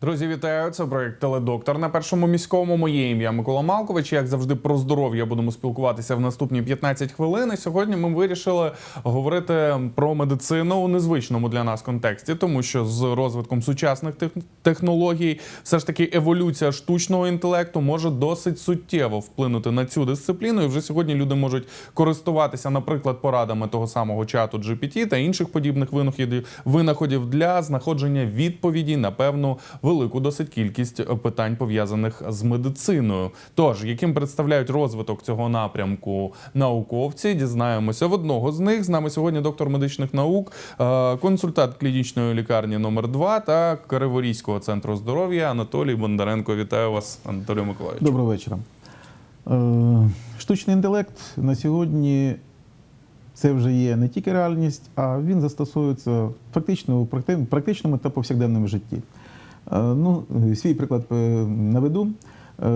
Друзі, вітаю! Це проект Теледоктор на першому міському. Моє ім'я Микола Малкович. Як завжди, про здоров'я будемо спілкуватися в наступні 15 хвилин. І сьогодні ми вирішили говорити про медицину у незвичному для нас контексті, тому що з розвитком сучасних технологій, все ж таки, еволюція штучного інтелекту може досить суттєво вплинути на цю дисципліну. І вже сьогодні люди можуть користуватися, наприклад, порадами того самого чату GPT та інших подібних винаходів, для знаходження відповідей на певну велику досить кількість е, питань пов'язаних з медициною. Тож, яким представляють розвиток цього напрямку науковці, дізнаємося в одного з них. З нами сьогодні доктор медичних наук, е, консультант клінічної лікарні номер 2 та Криворізького центру здоров'я Анатолій Бондаренко. Вітаю вас, Анатолій Миколаївич. Доброго вечора. Е, Штучний інтелект на сьогодні це вже є не тільки реальність, а він застосовується фактично у практичному та повсякденному житті. Е, Ну, свій приклад е, наведу. Е,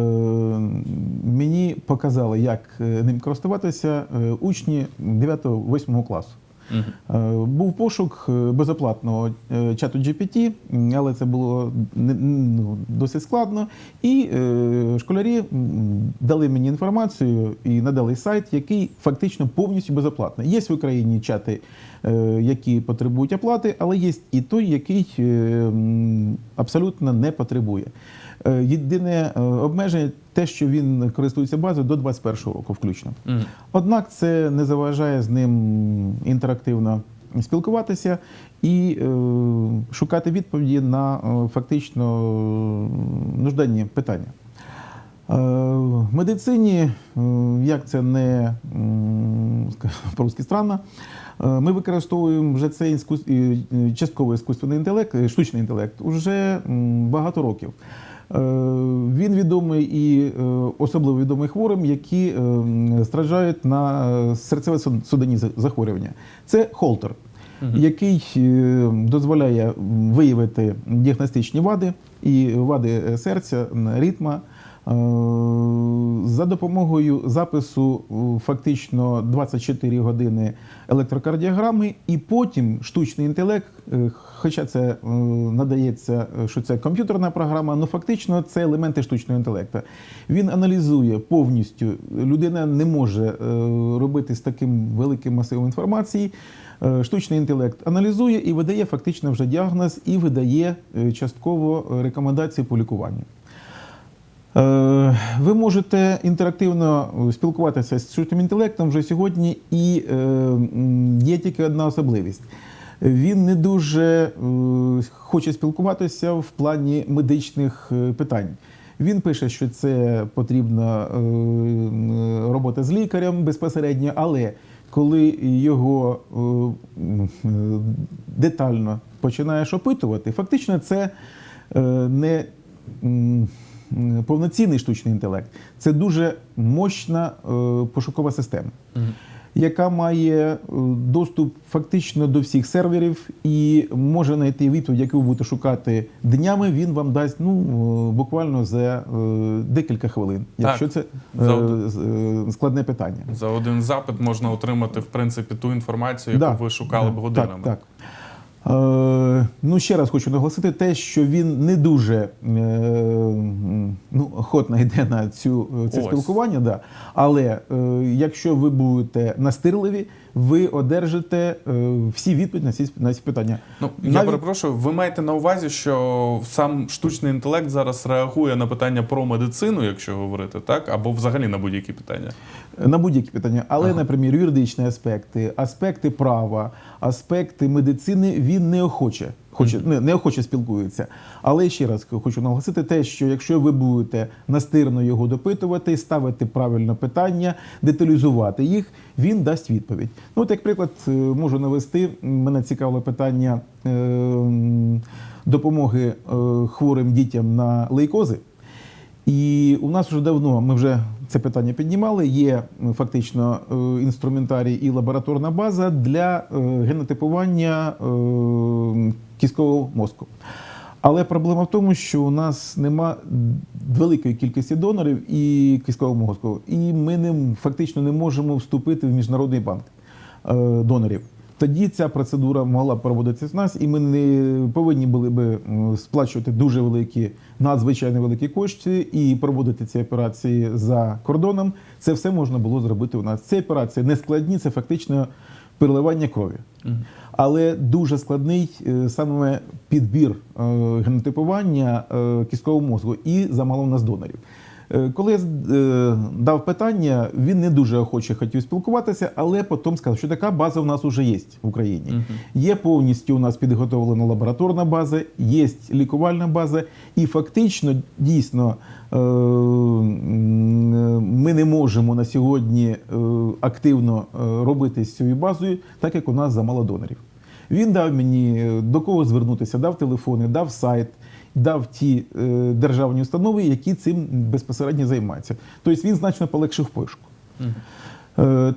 Мені показали, як ним користуватися учні 9-8 класу. Мгм. Е, Був пошук безоплатного чату GPT, але це було ну, досить складно. І е, школярі дали мені інформацію і надали сайт, який фактично повністю безоплатний. Є в Україні чати, які потребують оплати, але є і той, який е, абсолютно не потребує. Е, Єдине е, обмеження те, що він користується базою до 21 року включно. Однак це не заважає з ним інтерактивно спілкуватися і е, шукати відповіді на е, фактично е, нужденні питання. Е, В медицині, е, як це не по-русски странно, е, ми використовуємо вже цей частково іскусственний інтелект, штучний інтелект уже багато років. Він відомий і особливо відомий хворим, які страждають на серцево-судинні захворювання. Це холтер, який дозволяє виявити діагностичні вади і вади серця, ритма. Е, За допомогою запису е, фактично 24 години електрокардіограми, і потім штучний інтелект, е, хоча це надається, що це комп'ютерна програма, але фактично це елементи штучного інтелекту. Він аналізує повністю. Людина не може робити з таким великим масивом інформації. Штучний інтелект аналізує і видає фактично вже діагноз, і видає частково рекомендації по лікуванню. Е, Ви можете інтерактивно спілкуватися з штучним інтелектом вже сьогодні, і е, є тільки одна особливість. Він не дуже е, хоче спілкуватися в плані медичних питань. Він пише, що це потрібна робота з лікарем безпосередньо, але коли його детально починаєш опитувати, фактично це не повноцінний штучний інтелект. Це дуже мощна е, пошукова система, яка має е, доступ фактично до всіх серверів і може знайти відповідь, яку ви будете шукати днями. Він вам дасть ну е, буквально за е, декілька хвилин, якщо це За е, е, складне питання. За один запит можна отримати в принципі ту інформацію, яку Да, ви шукали б годинами. Так, так. Е, ну, ще раз хочу наголосити те, що він не дуже е, ну, охотно йде на цю, е, це Ось. спілкування, да. але якщо ви будете настирливі, ви одержите е, всі відповіді на ці, на ці питання. Ну, я Навіть- перепрошую, ви маєте на увазі, що сам штучний інтелект зараз реагує на питання про медицину, якщо говорити, так? Або взагалі на будь-які питання. На будь-які питання, але, наприклад, юридичні аспекти, аспекти права, аспекти медицини він неохоче, хоче, не, неохоче спілкується. Але ще раз хочу наголосити те, що якщо ви будете настирно його допитувати, ставити правильно питання, деталізувати їх, він дасть відповідь. Ну, от, як приклад, е, можу навести, мене цікавило питання е, допомоги е, хворим дітям на лейкози. І у нас вже давно ми вже це питання піднімали. Є фактично е, інструментарій і лабораторна база для е, генотипування е, кісткового мозку. Але проблема в тому, що у нас нема великої кількості донорів і кісткового мозку, і ми не фактично не можемо вступити в міжнародний банк е, донорів. Тоді ця процедура могла б проводитися в нас, і ми не повинні були би сплачувати дуже великі, надзвичайно великі кошти і проводити ці операції за кордоном. Це все можна було зробити у нас. Ці операції не складні, це фактично переливання крові. Але дуже складний е, саме підбір е, генотипування е, кісткового мозку і замало нас донорів. Е, Коли я е, дав питання, він не дуже охоче хотів спілкуватися, але потім сказав, що така база у нас вже є в Україні. Є повністю у нас підготовлена лабораторна база, є лікувальна база, і фактично дійсно е, ми не можемо на сьогодні активно робити з цією базою, так як у нас замало донорів. Він дав мені е, до кого звернутися, дав телефони, дав сайт, дав ті е, державні установи, які цим безпосередньо займаються. Тобто він значно полегшив пошук. Е,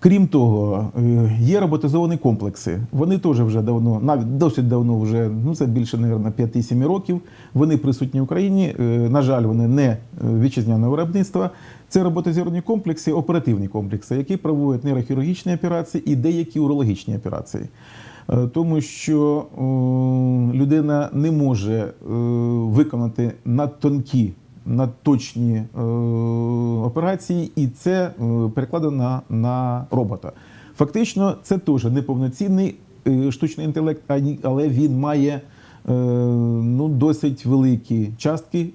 Крім того, е, є роботизовані комплекси. Вони теж вже давно, навіть досить давно, вже ну це більше, мабуть, 5-7 років. Вони присутні в Україні. Е, На жаль, вони не вітчизняного виробництва. Це роботизовані комплекси, оперативні комплекси, які проводять нейрохірургічні операції і деякі урологічні операції. Е, Тому що людина не може е, виконати надтонкі, надточні е, операції, і це перекладено на, робота. Фактично, це теж неповноцінний штучний інтелект, але він має ну, досить великі частки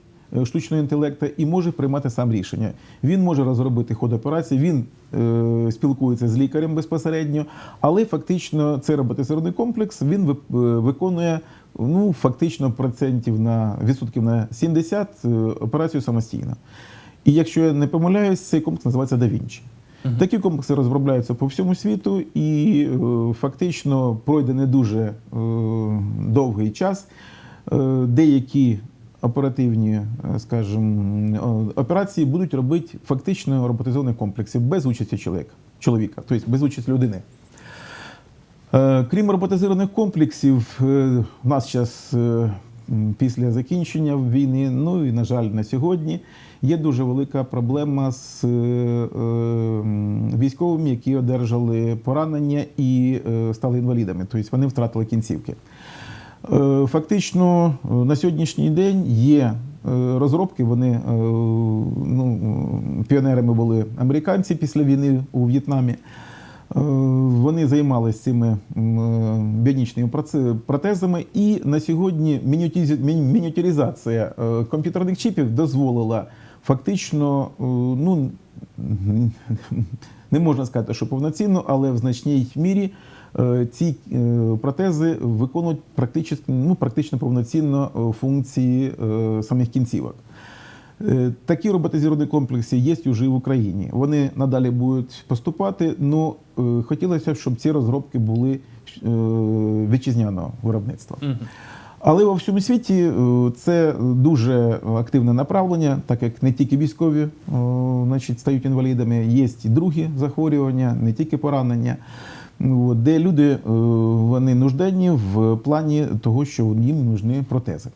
штучного інтелекту і може приймати сам рішення. Він може розробити ход операції, він е, спілкується з лікарем безпосередньо, але фактично цей роботизований комплекс він е, виконує ну, фактично процентів на відсотків на 70 е, операцію самостійно. І якщо я не помиляюсь, цей комплекс називається DaVinci. Такі комплекси розробляються по всьому світу, і е, фактично пройде не дуже е, довгий час. Е, деякі оперативні, е, скажімо, е, операції будуть робити фактично роботизованих комплексів без участі чоловіка, чоловіка, тобто без участі людини. Е, Крім роботизованих комплексів, в нас зараз після закінчення війни, ну і на жаль, на сьогодні є дуже велика проблема з е, е, м, військовими, які одержали поранення і стали інвалідами, тобто вони втратили кінцівки. Е, Фактично е, на сьогоднішній день є е, розробки. Вони ну, піонерами були американці після війни у В'єтнамі. Вони займалися цими біонічними протезами, і на сьогодні мініатюризація комп'ютерних чіпів дозволила фактично, ну не можна сказати, що повноцінно, але в значній мірі ці е, протези виконують практично, ну, практично повноцінно е, функції е, самих кінцівок. Е, Такі роботизовані комплекси є вже в Україні. Вони надалі будуть поступати. Ну е, хотілося б, щоб ці розробки були е, вітчизняного виробництва. Але во всьому світі е, це дуже активне направлення, так як не тільки військові е, значить, стають інвалідами, є і другі захворювання, не тільки поранення, ну, де люди е, вони нужденні в плані того, що їм нужні протези.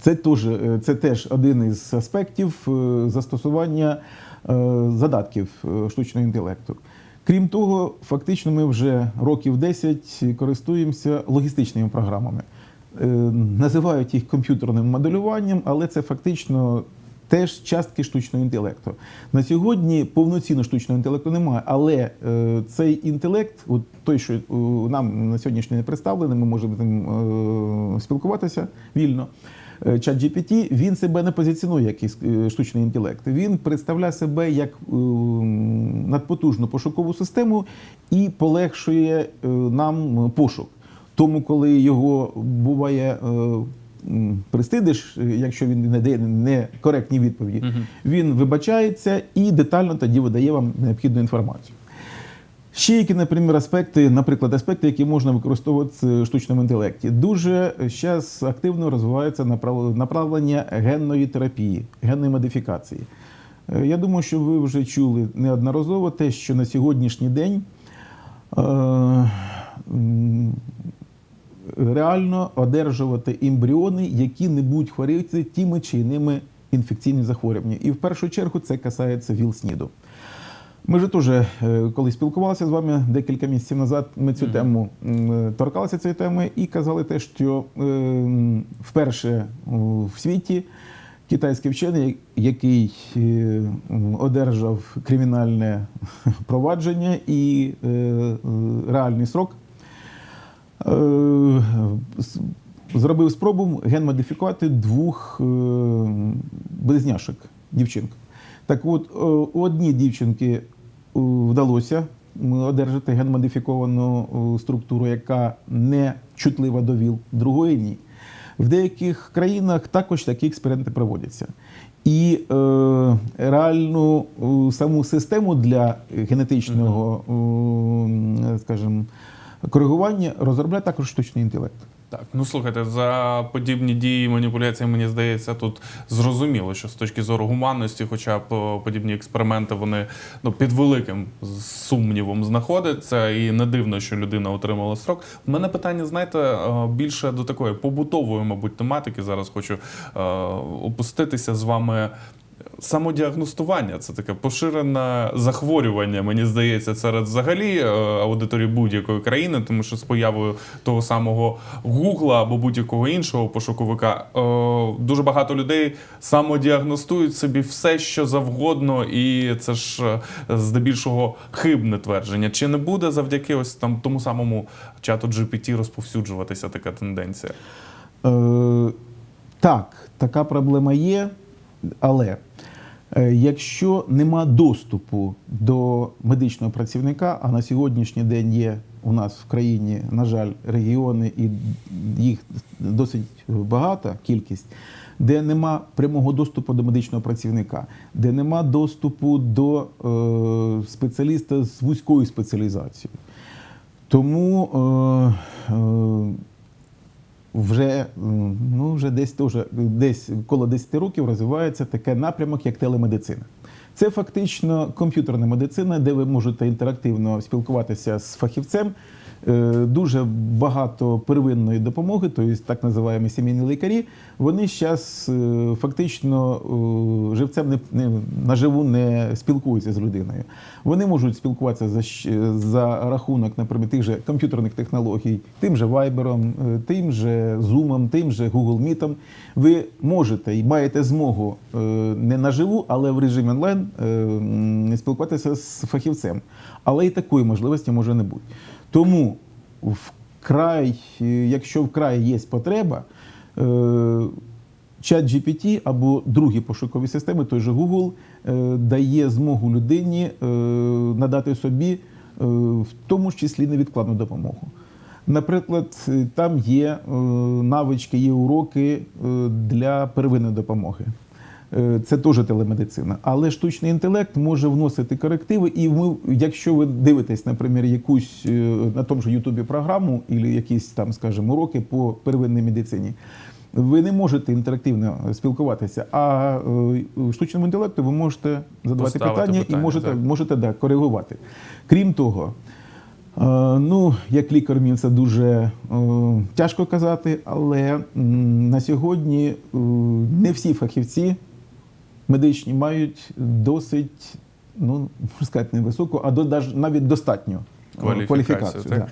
Це теж, е, це теж один із аспектів е, застосування задатків штучного інтелекту. Крім того, фактично ми вже років 10 користуємося логістичними програмами. Називають їх комп'ютерним моделюванням, але це фактично теж частки штучного інтелекту. На сьогодні повноцінно штучного інтелекту немає, але е, цей інтелект, от той, що е, нам на сьогоднішній день представлений, ми можемо ним е, спілкуватися вільно. Е, Чат GPT, він себе не позиціонує як е, штучний інтелект. Він представляє себе як надпотужну пошукову систему і полегшує нам пошук. Тому, коли його буває. Пристидиш, якщо він не дає некоректні відповіді, він вибачається і детально тоді видає вам необхідну інформацію. Ще які, наприклад, аспекти, наприклад, аспекти, які можна використовувати в штучному інтелекті. Дуже зараз активно розвивається направлення генної терапії, генної модифікації. Е, Я думаю, що ви вже чули неодноразово те, що на сьогоднішній день е, реально одержувати ембріони, які не будуть хворіти тими чи іними інфекційними захворюваннями. І в першу чергу це касається ВІЛ-СНІДу. Ми вже теж, е, коли спілкувалися з вами декілька місяців назад, ми цю тему торкалися цієї теми і казали те, що е, вперше в світі китайський вчений, який е, одержав кримінальне провадження і е, е, реальний срок, е, зробив спробу ген-модифікувати двох е, близняшок дівчинок. Так от, е, у одній дівчинки е, вдалося одержати ген-модифіковану е, структуру, яка не чутлива до ВІЛ, другої ні. В деяких країнах також такі експерименти проводяться. І е, реальну е, саму систему для генетичного, е, скажімо, коригування розробляє також штучний інтелект. Так, ну слухайте, за подібні дії маніпуляції, мені здається, тут зрозуміло, що з точки зору гуманності, хоча б подібні експерименти, вони ну під великим сумнівом знаходяться, і не дивно, що людина отримала строк. У мене питання, знаєте, е, більше до такої побутової, мабуть, тематики. Зараз хочу е, опуститися з вами. Самодіагностування це таке поширене захворювання, мені здається, серед взагалі е, аудиторії будь-якої країни, тому що з появою того самого Гугла або будь-якого іншого пошуковика е, дуже багато людей самодіагностують собі все, що завгодно, і це ж е, здебільшого хибне твердження. Чи не буде завдяки ось там тому самому чату GPT розповсюджуватися така тенденція? Е, так, така проблема є, але якщо нема доступу до медичного працівника, а на сьогоднішній день є у нас в країні, на жаль, регіони, і їх досить багата кількість, де нема прямого доступу до медичного працівника, де нема доступу до е, спеціаліста з вузькою спеціалізацією. Тому е, е, вже, ну, вже десь, теж, десь коло 10 років розвивається таке напрямок, як телемедицина. Це фактично комп'ютерна медицина, де ви можете інтерактивно спілкуватися з фахівцем. Е, Дуже багато первинної допомоги, тобто так називаємо сімейні лікарі. Вони зараз фактично е, живцем не, не наживу не спілкуються з людиною. Вони можуть спілкуватися за, за рахунок, наприклад, тих же комп'ютерних технологій, тим же Viber, е, тим же Zoom, тим же Google Meet. Ви можете і маєте змогу е, не наживу, але в режимі онлайн е, спілкуватися з фахівцем. Але і такої можливості може не бути. Тому вкрай, е, якщо вкрай є потреба, е, чат GPT або другі пошукові системи, той же Google, е, дає змогу людині е, надати собі е, в тому числі невідкладну допомогу. Наприклад, е, там є е, навички, є уроки е, для первинної допомоги. Е, Це теж телемедицина. Але штучний інтелект може вносити корективи, і ми, якщо ви дивитесь, наприклад, якусь е, на тому ж Ютубі програму, або якісь там, скажімо, уроки по первинній медицині, ви не можете інтерактивно спілкуватися, а е, штучному інтелекту ви можете задавати питання, питання, і можете, так. можете да, коригувати. Крім того, Ну, як лікар, мені це дуже тяжко казати, але на сьогодні не всі фахівці медичні мають досить, ну, можна сказати, невисоку, а до, навіть достатню е, Кваліфікацію, так? да.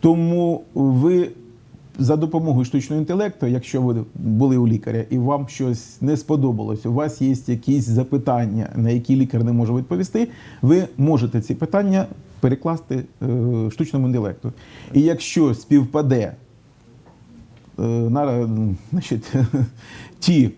Тому ви за допомогою штучного інтелекту, якщо ви були у лікаря і вам щось не сподобалось, у вас є якісь запитання, на які лікар не може відповісти, ви можете ці питання перекласти е, штучному інтелекту. І якщо співпаде е, на, значить, ті,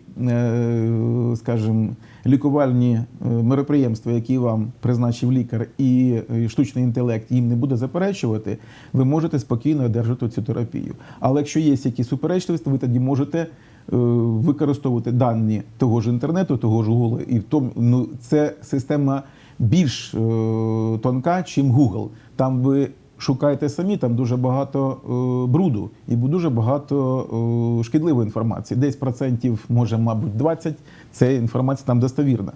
скажімо, лікувальні е, мероприємства, які вам призначив лікар, і е, штучний інтелект їм не буде заперечувати, ви можете спокійно одержати цю терапію. Але якщо є якісь суперечливості, ви тоді можете е, використовувати дані того ж інтернету, того ж Google, і в тому ну, це система більш е, тонка, чим Google. Там ви шукаєте самі, там дуже багато е, бруду і дуже багато е, шкідливої інформації. Десь процентів, може, мабуть, 20, це інформація там достовірна.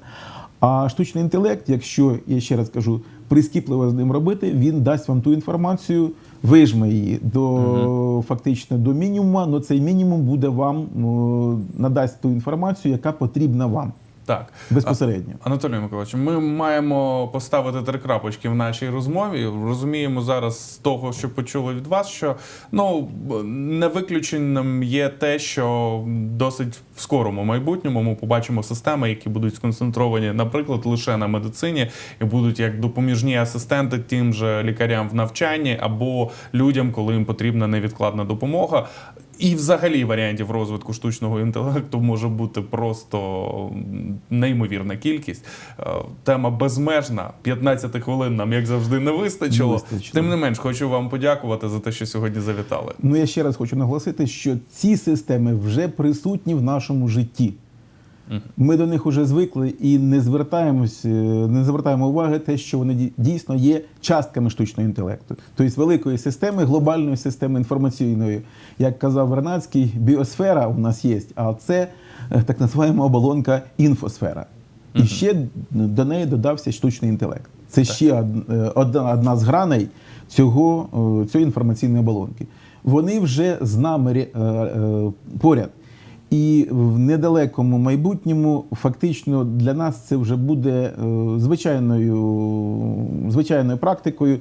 А штучний інтелект, якщо я ще раз кажу, прискіпливо з ним робити, він дасть вам ту інформацію, вижме її до фактично до мінімуму, але цей мінімум буде вам е, надасть ту інформацію, яка потрібна вам. Так. безпосередньо. Анатолій Миколаївич, ми маємо поставити три крапочки в нашій розмові. Розуміємо зараз з того, що почули від вас, що ну не виключенням є те, що досить в скорому майбутньому ми побачимо системи, які будуть сконцентровані, наприклад, лише на медицині, і будуть як допоміжні асистенти тим же лікарям в навчанні або людям, коли їм потрібна невідкладна допомога. І взагалі варіантів розвитку штучного інтелекту може бути просто неймовірна кількість. Е, Тема безмежна. 15 хвилин нам, як завжди, не вистачило. Не вистачило. Тим не менш, хочу вам подякувати за те, що сьогодні завітали. Ну я ще раз хочу наголосити, що ці системи вже присутні в нашому житті. Ми до них вже звикли і не звертаємось, е, не звертаємо уваги те, що вони дійсно є частками штучного інтелекту, тобто великої системи, глобальної системи інформаційної, як казав Вернадський, біосфера у нас є, а це е, так називаємо оболонка інфосфера. І ще до неї додався штучний інтелект. Це ще е, одна, одна з граней цього, цієї інформаційної оболонки. Вони вже з нами поряд. І в недалекому майбутньому фактично для нас це вже буде е, звичайною, звичайною практикою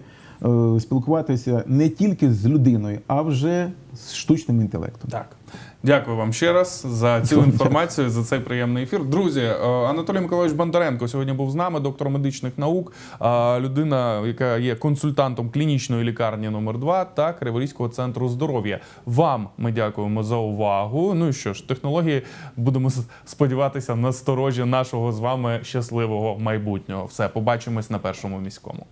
спілкуватися не тільки з людиною, а вже з штучним інтелектом. Так. Дякую вам ще раз за цю інформацію, за цей приємний ефір. Друзі, е, Анатолій Миколаївич Бондаренко сьогодні був з нами, доктор медичних наук, е, людина, яка є консультантом клінічної лікарні номер 2 та Криворізького центру здоров'я. Вам ми дякуємо за увагу. Ну і що ж, технології будемо сподіватися на сторожі нашого з вами щасливого майбутнього. Все, побачимось на першому міському.